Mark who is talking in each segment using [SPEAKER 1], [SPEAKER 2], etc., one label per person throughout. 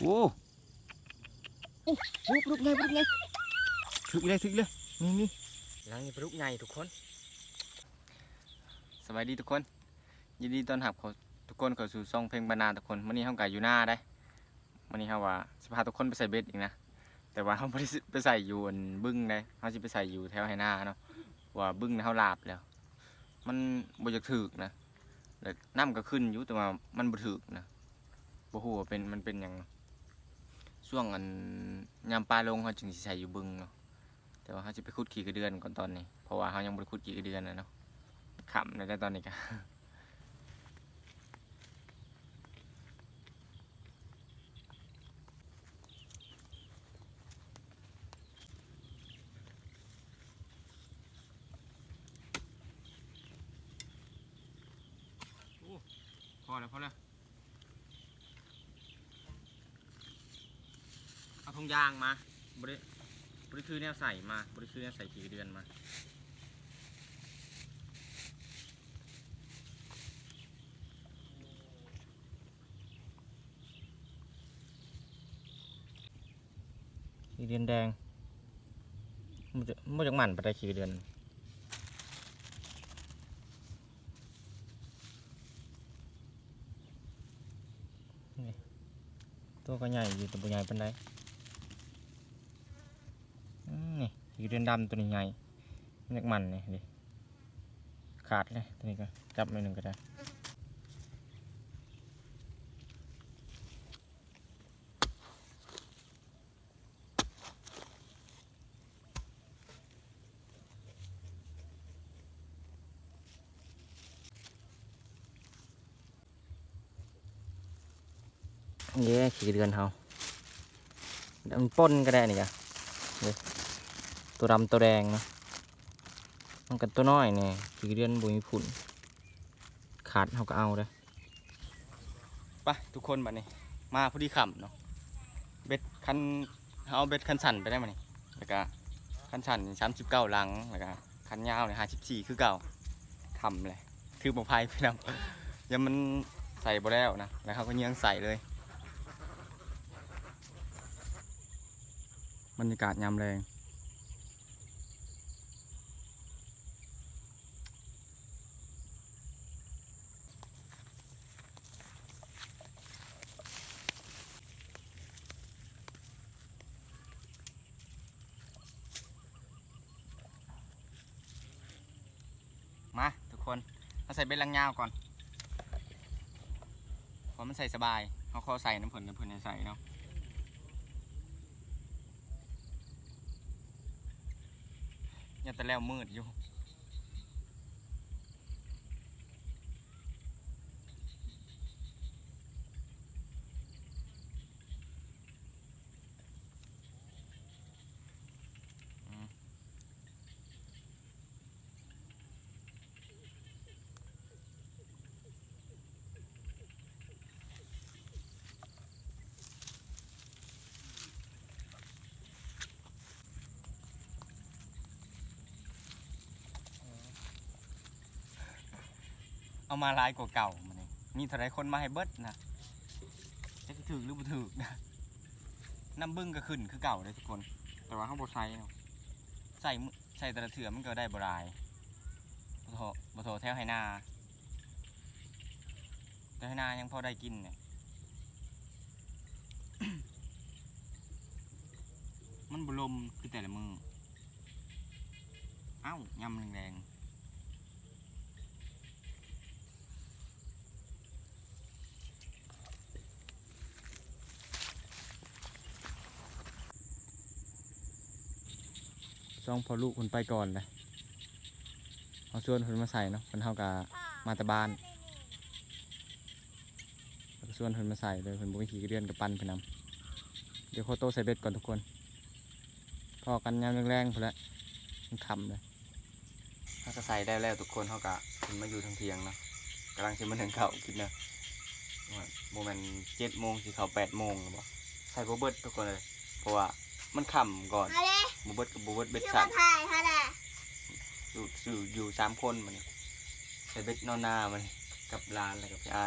[SPEAKER 1] โอ้โอ้โหปลาดุกใหญ่ปลาดุกใหญ่ถึกเลยถึกเลยนี่นี่หลังนี้ปลาดุกใหญ่ทุกคน สวัสดีทุกคน ยินดีต้อนรับเขาทุกคนเข้าสู่ช่องเพลงบรรณาทุกคนวันนี้เฮากับอยู่หน้าได้วันนี้เฮาว่าสิพาทุกคนไปใส่เบ็ดอีกนะ แต่ว่าเฮาบ่ได้สิไปใส่อยู่อันบึ้งได้เฮาสิไปใส่อยู่แถวไหหน้าเนาะ ว่าบึ้งน่ะเฮาลาบแล้ว มันบ่อยากถึกนะแล้วน้ำก็ขึ้นอยู่แต่ว่ามันบ่ถึกนะบ่ฮู้ว่าเป็นมันเป็นหยังเนาะ ช่วงอันยามปลาลงเขาจึงสิใส่อยู่บึงเนาะแต่ว่าเขาจะไปขุดขี่กระเดือนก่อนตอนนี้เพราะว่าเขายังบ่ได้ขุดขี่กระเดือนนะเนาะขำแล้วแต่ตอนนี้กันอแล้วพอแล้วเอาทง ยางมาบริบริคือแนวใส่มาบริคือแนวใส่กี่เดือนมากี่เดือนแดงมันจะมันจะหมันไปได้กี่เดือนตัวก็ใหญ่อยู่ตัวใหญ่ปานใดอืมนี่ อยู่เดือนดำตัวนี้ใหญ่เล็กมันนี่ดิขาดเลยตัวนี้ก็จับหน่อยหนึ่งก็ได้เย้ขี่เดือนเฮาเดี๋ยวมันป้นก็ได้นี่กะเว้ ตัวดำตัวแดงนาะมันกันตัวน้อยเนี่ยขี่เดือนบุมีผุนขาดเฮาก็เอาเลยไปทุกคนบัดนี้ มาพอดีขำเนาะเบ็ดคันเอาเบ็ดคันสั่นไปได้มานี่แล้วก็คันสั่นสามสิบเก้าลังแล้วก็คันยาวเนี่ยห้าสิบสี่คือเก่าทำเลยถือบ่พายพี่น้องยังมันใส่บ่แล้วนะแล้วเขาก็เยียงใส่เลยบรรยากาศยามแรงมาทุกคน เอาใส่เบ็ดลังยาวก่อนเพราะมันใส่สบายเขาขอใส่น้ำผลน้ำผลให้ใส่เนาะยังแต่แล้วมืดอยู่ เอามาหลายกว่าเก่ามันนี่มีเท่าไรคนมาให้เบิดนะจะถือหรือบ่ถือนะน้ำบึ้งก็ขึ้นคือเก่าเลยทุกคน แต่ว่าเขาบใส่เนาะใส่ใส่แต่ละเถื่อมันก็ได้บรายบโทบ่โทแถวให้หน้าแต่ให้หน้ายังพอได้กินเนี่ยมันบลมคือแต่ละมือ เอ้ายำแรงๆ ช่องพอลูกคนไปก่อนเลยเอาชวนคนมาใส่เนาะคนเท่ากับมาต่บ้านแล้วก็ชวนคนมาใส่เลยคนบุกขี่กระเดือนกับปันไปนำเดี๋ยวโคโต้ใส่เบ็ดก่อนทุกคน พอกันยามแรงๆพอแล้วมันคำเลยถ้าก็ใส่ได้แล้วทุกคนเขากะมันมาอยู่ทางเทียงเนาะกำลังจะมาถึงเขาคิดเนาะโมเมนต์เจ็ดโมงสิเขาแปดโมงหรือเปล่าใส่โบเบิร์ตทุกคนเลย เพราะว่า มันขำก่อนบูเบิร์ตกับบูเบิร์ตเบ็ด
[SPEAKER 2] คือ
[SPEAKER 1] สา
[SPEAKER 2] มวมถ่ายฮะน่ะ
[SPEAKER 1] อยู่อยู่อยู่สามคนมันนี่เบ็ดนอนหน้ามันกับลานอะไรกับพี่อ้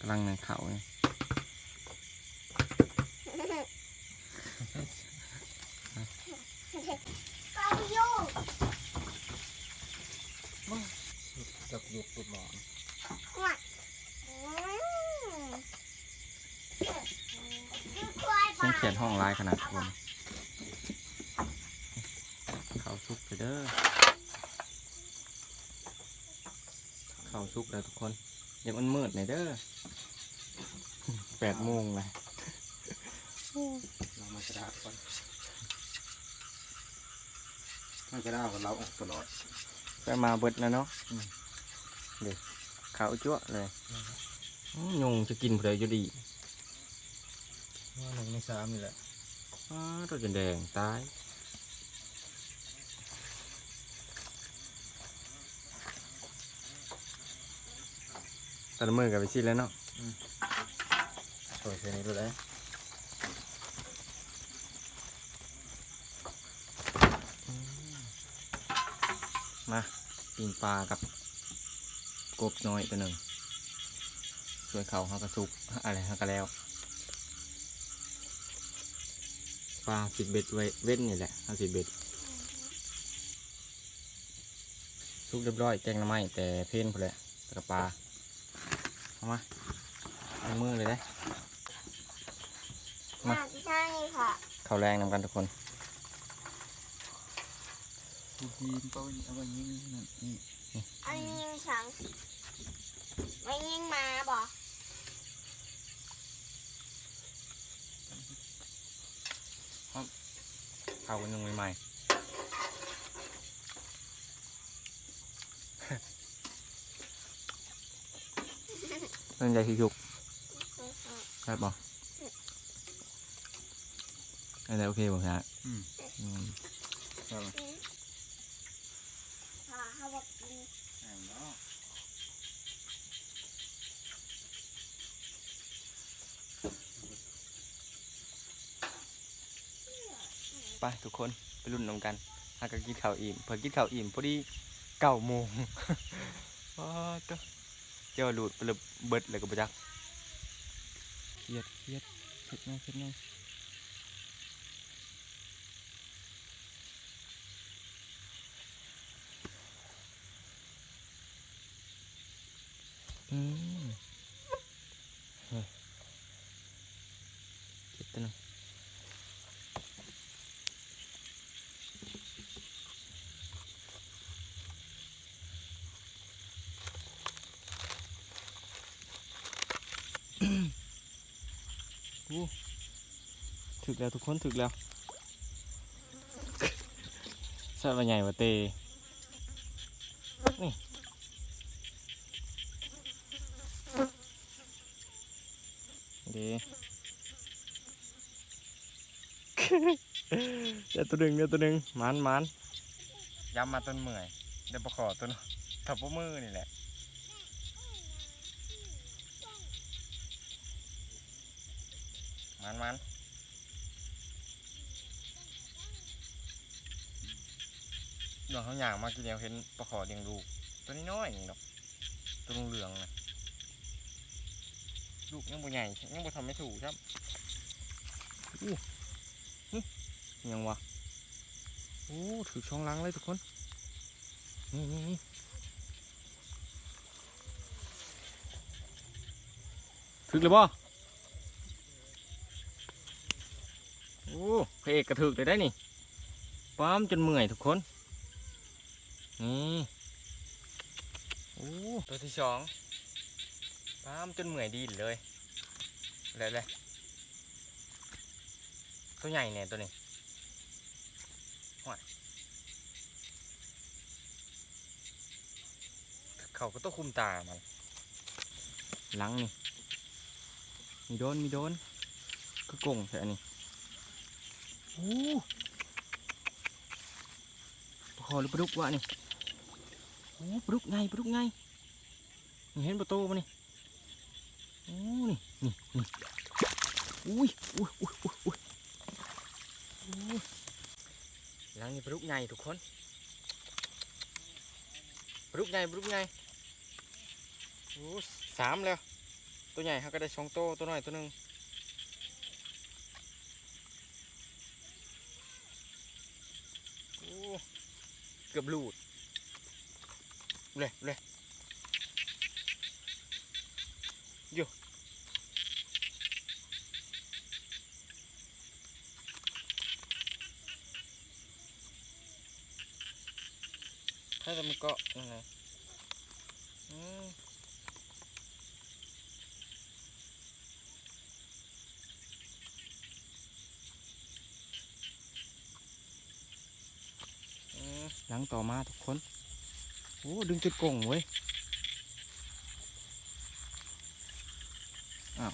[SPEAKER 1] กำลังในเขาไนี่ย
[SPEAKER 2] ก็
[SPEAKER 3] ยุ่ง
[SPEAKER 2] กับยุบตุดหมอน
[SPEAKER 1] เสียงเขียนห้องลายขนาดทุกคนเขาซุกไปเด้อเขาซุกแล้วทุกคนยังมันมืดหน่อยเด้อแปดโมงเลย
[SPEAKER 2] เรามากระดาษก่อนถ้ากระดาษของเราออกตลอด
[SPEAKER 1] ไปมาเบิดแล้วเนาะอืมเด็กขาวจั่วเลยอื้อยุงจะกินเผื่ออยู่ดี
[SPEAKER 2] ว่า หนึ่งในสามนี่แหละ
[SPEAKER 1] อ้าตัวจะแดงตายตอนมือกับไปชิดแล้วเนาะ
[SPEAKER 2] สวยเช่นนี้ดูเลย
[SPEAKER 1] มาปีนปลากับกบน้อยตัวหนึ่งส่วนเขาเขากระซุกอะไรเขาก็แล้ว ปลาสิบเบ็ดไว้เว้นนี่แหละเอาสิบเบ็ดซุกเรียบร้อยแกงหน้ำไม้แต่เพ่นพอแหละแต่กับปลาเอามาเอามือเลยได้ มา
[SPEAKER 3] ใช่ค่ะ
[SPEAKER 1] เขาแรงนำกันทุกคน
[SPEAKER 2] ยีนก็เอาไว้ยิงนั่นนี่
[SPEAKER 3] อันนี้ยิงฉังไม่ยิงมาบอก
[SPEAKER 1] เขากันยังใหม่ๆเล่นใจชุกๆใช่ปะอะไรโอเคบ่ฮะ
[SPEAKER 2] อืม
[SPEAKER 1] อืม
[SPEAKER 2] ครับ
[SPEAKER 3] ค่ะเขาบอกกิน
[SPEAKER 2] เอาเนาะ
[SPEAKER 1] ไปทุกคนไปรุ่นนำกันหากกินข้าวอิ่มเพิ่นกินข้าวอิ่มพอดีเก้าโมงว้าตัวเจ้าหลุดไปเลยเบิดเลยกับประจักเครียดเครียดเสร็จไงเสร็จไงอืมเฮ้ยเจ็บตัวหนึง อู้ ถึกแล้วทุกคนถึกแล้วสัตว์ใหญ่กว่าเตนี่เดีเดี๋ยวตัวหนึ่งเดี๋ยวตัวหนึ่งมันมันย้ำมาต้นเมื่อยเดี๋ยวประขอต้นทับปมือนี่แหละ มันดวงเขาอย่างมากินเดียวเห็นปลาขอเลี้ยงลูก ตัวนี้น้อยนี่ดอกตัวเหลืองนะลูกยังบ่ใหญ่ยังบ่ทำไม่ถูกครับอู้นี่ยังวะโอ้ถือช่องล้างเลยทุกคน นี่นี่นี่ถึกเลยบ่ โอ้พระเอกกระถึกเลยได้นี่ป้ามจนเมื่อยทุกคน นี่โอ้ตัวที่สองป้ามจนเมื่อยดีเลยเลยเลยตัวใหญ่เนี่ยตัวนี้ห่วเขาก็ต้องคุมตามันหลังนี่ มีโดน มีโดน ก็กงใช่นี้ ปลาคอหรือปลาดุกวะนี่โอ้ปลาดุกไงปลาดุกไงเห็นประตูมันนี่โอ้นี่นี่นี่อุ้ยอุ้ยอุ้ยอุ้ยอุ้ยหลังนี่ปลาดุกไงทุกคนปลาดุกไงปลาดุกไงโอ้สามแล้วตัวใหญ่เขาก็ได้สองโตตัวน้อยตัวหนึ่ง เกือบหลุดเลยเลยโยถ้าจะมันเกาะนะอืม หลังต่อมาทุกคน โอ้ดึงจุดกงเว้ย อ้าว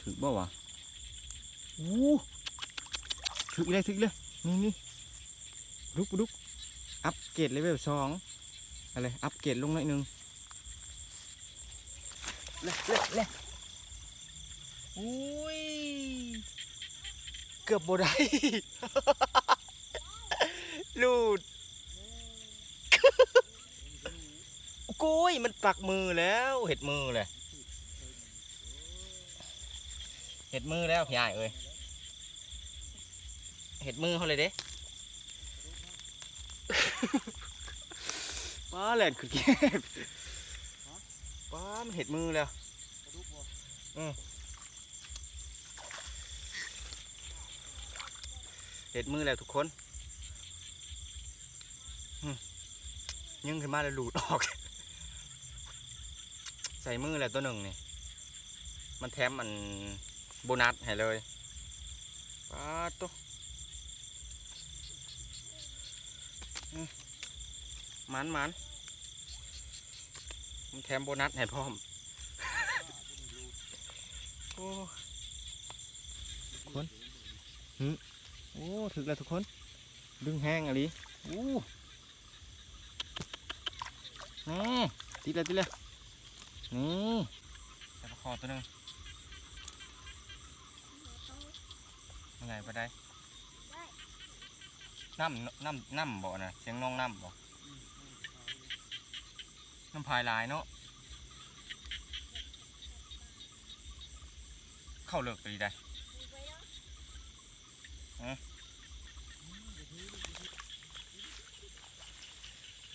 [SPEAKER 1] ถึกบ่วะโอ้ถึกเลยถึกเลย นี่นี่ลุกลุกอัปเกรดเลเวลสองอะไร อัปเกรดลงหน่อยนึงเละเละเละอุ้ย เกือบบ่ได้ลูด กุยมันปักมือแล้วเห็ดมือเลยเห็ดมือแล้วพี่ใหญ่เอ้ยเห็ดมือเขาเลยเด้ป้าแหลนคือเก็บป้ามันเห็ดมือแล้วอืมเห็ดมือแล้วทุกคนอืมยังขึ้นมาแล้วหลุดออก ใส่มือแล้วตัวหนึ่งนี่มันแถมมันโบนัสให้เลยป้าตัวอืมมันมันมันแถมโบนัสให้พร้อมโอ้คนหืมโอ้ถึกแล้วทุกคน ดึงแห้งอะไรโอ้นี่ติดเลยติดเลย นี่แต่ประคอตัวหนึงยังไงไปได้น้ำน้ำน้ำบ่นะเสียงน้องน้ำบ่น้ำพายลายเนาะเข้าเลิกไปดีได้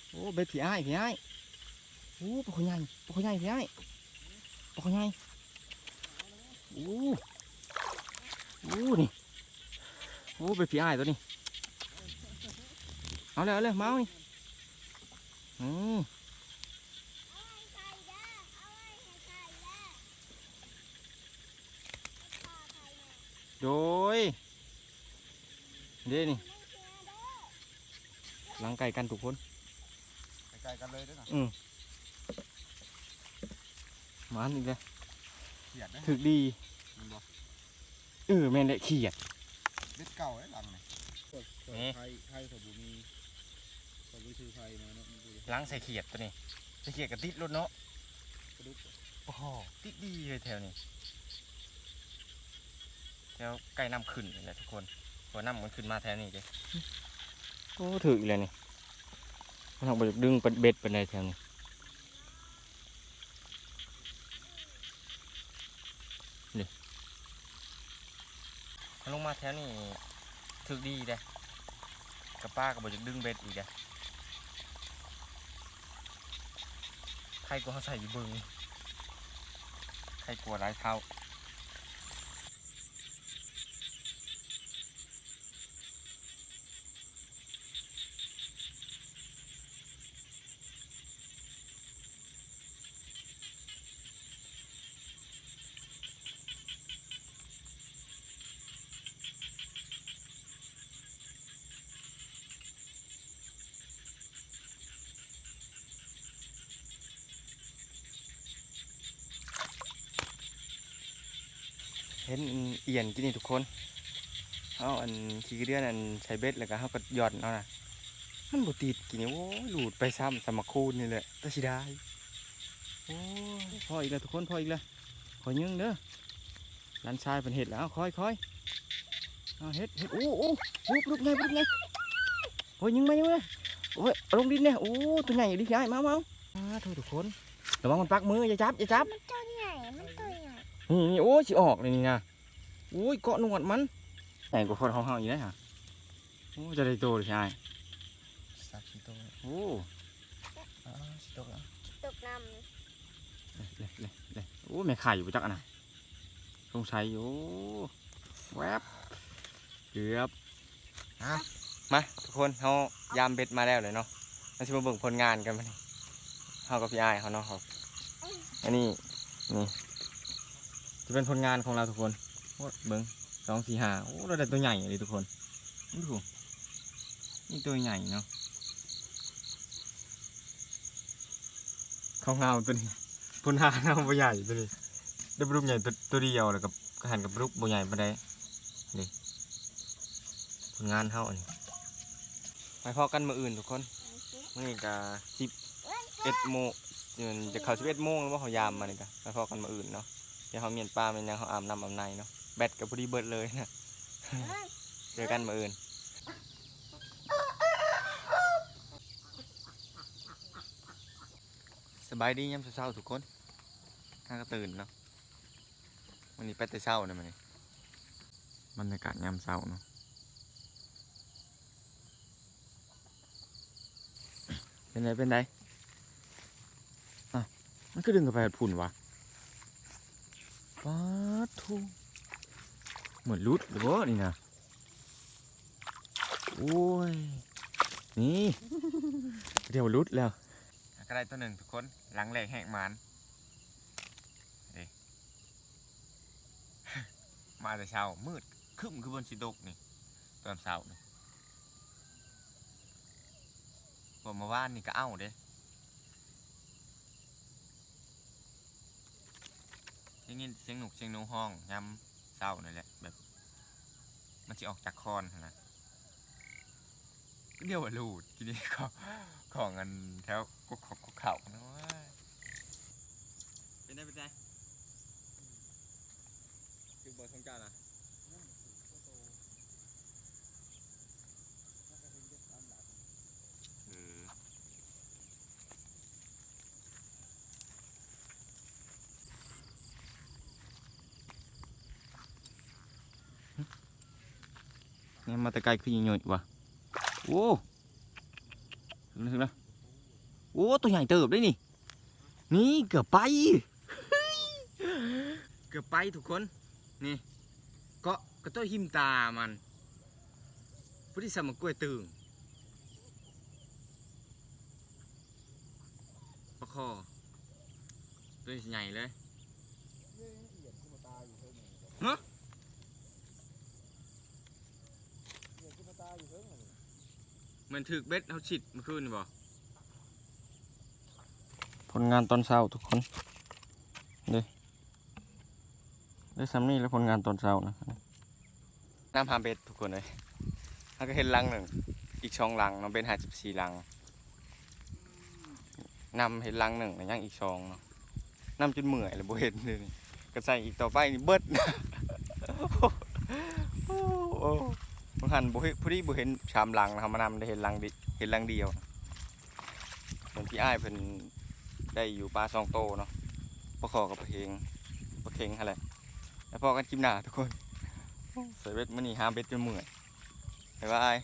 [SPEAKER 1] โอ้เบ็ดผีอ้ายผีอ้าย โอ้ปลาขยายปลาขยายผีอ้ายปลาขยายโอ้โอ้นี่โอ้เบ็ดผีอ้ายตัวนี้เอาเลยเอาเลยเมาส์นี่อืมโดยเด้นี่หลังไก่กันทุกคน
[SPEAKER 2] ใกล้ๆกันเลยเด้วยนะ
[SPEAKER 1] อืมห มันอีกแล้ว
[SPEAKER 2] เขียดนะ
[SPEAKER 1] ถึกดี
[SPEAKER 2] มันบ่
[SPEAKER 1] เออแม่นแหละเขียด
[SPEAKER 2] เบ็ดเก่าไอ้หลังนี่
[SPEAKER 1] นี่
[SPEAKER 2] ไทยไทยเขาบุมีเขาบุชื่อไทยมาเนาะมันดูดิ
[SPEAKER 1] ล้างใส่เขียดตัวนี้ใส่เขียดกับติดรถเนาะ
[SPEAKER 2] กระดุก
[SPEAKER 1] โอ้โหติดดีเลยแถวนี้แถวใกล้น้ำขึ้นนี่แหละทุกคนพอน้ำมันขึ้นมาแถวนี้เลยโอ้ถึกเลยนี่มันเอาไปดึงเป็นเบ็ดเป็นอะไรแถวนี้นี่ ลงมาแถวนี้ถึกดีเลยกับป้าก็บอกจะดึงเบ็ดอีกเลยใครกลัวใส่เบึงใครกลัวไรเท้า เห็นเอียนกินนี่ทุกคนเอาอันขี้กระเดือนอันใช้เบ็ดแล้วก็เขาก็หย่อนเอานะมันบ่ติดกินนี่โอ้หลุดไปซ้ำสมคูนนี่แหละตะชิได้โอ้ยพออีกแล้วทุกคนพออีกแล้วขอยึงเด้อร้านชายเป็นเห็ดแล้วคอยคอยเอาเห็ดเห็ดโอ้โอ้ลุกลุกไงลุกไงโอ้ยยึงไมยึงไมโอ้ยลงดินเนี่ยโอ้ตัวใหญ่อยู่ดิพี่ไอ้มามาอามาทุกคนระวังมันปักมืออย่าจับอย่าจับ
[SPEAKER 3] มันตัวใหญ่มันตัว
[SPEAKER 1] นี่นี่โอ้ยสิออกเลยนี่นะโอ้ยเกาะหนวดมันใหญ่กว่าคนของเฮาอยู่นะฮะโอ้จะได้โตเลยใช่ไหม
[SPEAKER 2] สักกี่ตัว
[SPEAKER 1] โอ้
[SPEAKER 2] อ่าสิตัวอะ
[SPEAKER 3] ตกน้
[SPEAKER 1] เลยเลยเลยโอ้แม่ไข่อยู่ประจักอะนะสงสัยอยู่แวบเกือบมาทุกคนเฮายามเบ็ดมาแล้วเลยเนาะมาสิมาเบิ่งผลงานกันมานี่เฮากับพี่อ้ายเขาเนาะครับอันนี้นี่ จะเป็นผลงานของเราทุกคนโอ้เบิ้งสองสี่ห้าโอ้เราได้ตัวใหญ่เลยทุกคนนี่ดูนี่ตัวใหญ่เนาะเขาเงาตัวนี้ผลงานเราใหญ่ตัวนี้ได้ปลูกใหญ่ตัวเดียวแล้วกับกหันกับลูกใหญ่ปานใดนี่ผลงานเขาอันนี้ไปพอกันมืออื่นทุกคนมื่อนี้ก็สิบเอ็ดโมงจะเขาสิบเอ็ดโมงแล้วว่าเขายามมานี่กะไปพอกันมาอื่นเนาะ เดี๋ยวเขาเมียนปลาเป็นยังเขาอาบน้ำอาบในเนาะแบตกับพอดีเบิดเลยนะเจอกันมาอื่นสบายดียามเช้าๆทุกคนข้าก็ตื่นเนาะวันนี้ไปแต่เช้าเนี่ยมันนี่บรรยากาศยามเช้าเนาะเป็นไรเป็นไรอะมันก็ดึงกระไปผุ่นวะ ปาทูเหมือนรุดหรือว่านี่นะโอ้ย นี่เดี๋ยวรุดแล้วก็ได้ตัวหนึ่งทุกคนหลังแหลกแหกมันมาแต่เช้ามืดคึ้มคือบนสิดกนี่ตอนเช้านี่ผมมาว่านนี่ก็เอ้าเด้ ได้ยินเสียงหนุกเสียงหนูห้องยำเศร้านี่แหละแบบ มันจะออกจากคอนหั่นนะเดียวว่าลูดทีนี้ก็ของอันแถวกุกกุกเข่านะว่าเป็นได้เป็นไงคือบอลของเจ้านะ นี่มาแต่ไกลคือยิงหน่อยวะโอ้ถึงแล้วถึงแล้วโอ้ตัวใหญ่เติบได้นี่ นี่เกือบไป เกือบไปทุกคน นี่เกาะกระต้อยหิมตามันผู้ที่สมกล้วยตึงปลาคอตัวใหญ่เลยฮะ เห มือนถึกเบ็ดเขาฉิดเมื่อคืนนี่บ่ผลงานตอนเช้าทุกคนเด้ได้ซ้ำนี่แล้วผลงานตอนเช้านะน้ำพามเบ็ดทุกคนเลยถ้าก็เห็นลังหนึ่งอีกช่องลังเนาะเป็นห้าสิบสี่ลังนำเห็นลังหนึ่งแล้วยังอีกช่องเนาะนำจนเมื่อยเลยบ่เห็นเลยนี่ก็ใส่อีกต่อไปนี่เบิด โอ้โห บาง หันบุพอดีบุเห็นชามลังนะครับมานำได้เห็นลังดิเห็นลังเดียวเป็นพี่อ้ายเพิ่นได้อยู่ปลาซองโตเนาะปลาขอกับปลาเค็งปลาเค่งอะไรแล้วพอกันจิ้มหน้าทุกคนใส่เบ็ดมื้อนี้หามเบ็ดจนเมื่อยบ๊ายบาย